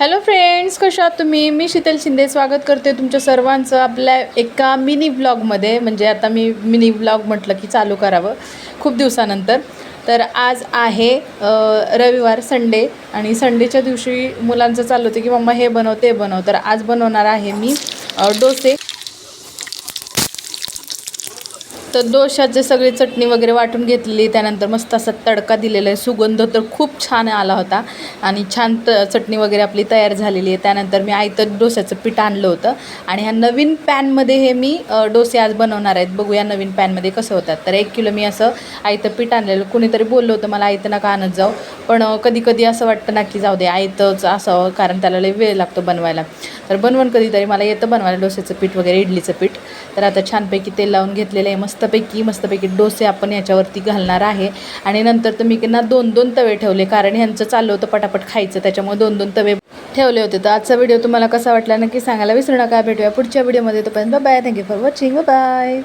Hello friends कशा आहात तुम्ही? मी शीतल शिंदे. स्वागत करते तुमच्या सर्वांचं आपल्या एका मिनी ब्लॉगमध्ये म्हणजे आता मी मिनी ब्लॉग म्हटलं की चालू करावं. खूप दिवसानंतर. तर आज आहे रविवार संडे आणि संडेच्या दिवशी मुलांचं चालू होतं की मम्मा हे बनव ते बनव. तर आज बनवणार आहे मी डोसे. तर डोशाचे सगळी चटणी वगैरे वाटून घेतलेली त्यानंतर मस्त असा तडका दिलेला आहे. सुगंध तर खूप छान आला होता आणि छान त चटणी वगैरे आपली तयार झालेली आहे. त्यानंतर मी आयतं डोस्याचं पीठ आणलं होतं. आणि ह्या नवीन पॅनमध्ये हे मी डोसे आज बनवणार आहेत. बघूया नवीन पॅनमध्ये कसं होतात. तर एक किलो मी असं आयतं पीठ आणलेलं. कुणीतरी बोललं होतं मला आयतं नका आणत जाऊ. पण कधी कधी असं वाटतं ना की जाऊ दे आयतंच असं कारण त्याला लई वेळ लागतो बनवायला. तर बनवून कधीतरी. मला येतं बनवायला डोस्याचं पीठ वगैरे इडलीचं पीठ. तर आता छानपैकी तेल लावून घेतलेलं आहे मस्तपैकी. मस्तपैकी डोसे आपण याच्यावरती घालणार आहे. आणि नंतर तर मी ना दोन दोन तवे ठेवले. कारण ह्यांचं चाललं होतं पटापट खायचं. त्याच्यामुळे दोन दोन तवे ठेवले होते. तर आजचा व्हिडिओ तुम्हाला कसा वाटला नक्की सांगायला विसरू नका. भेटूया पुढच्या व्हिडिओमध्ये. तोपर्यंत bye thank you for watching bye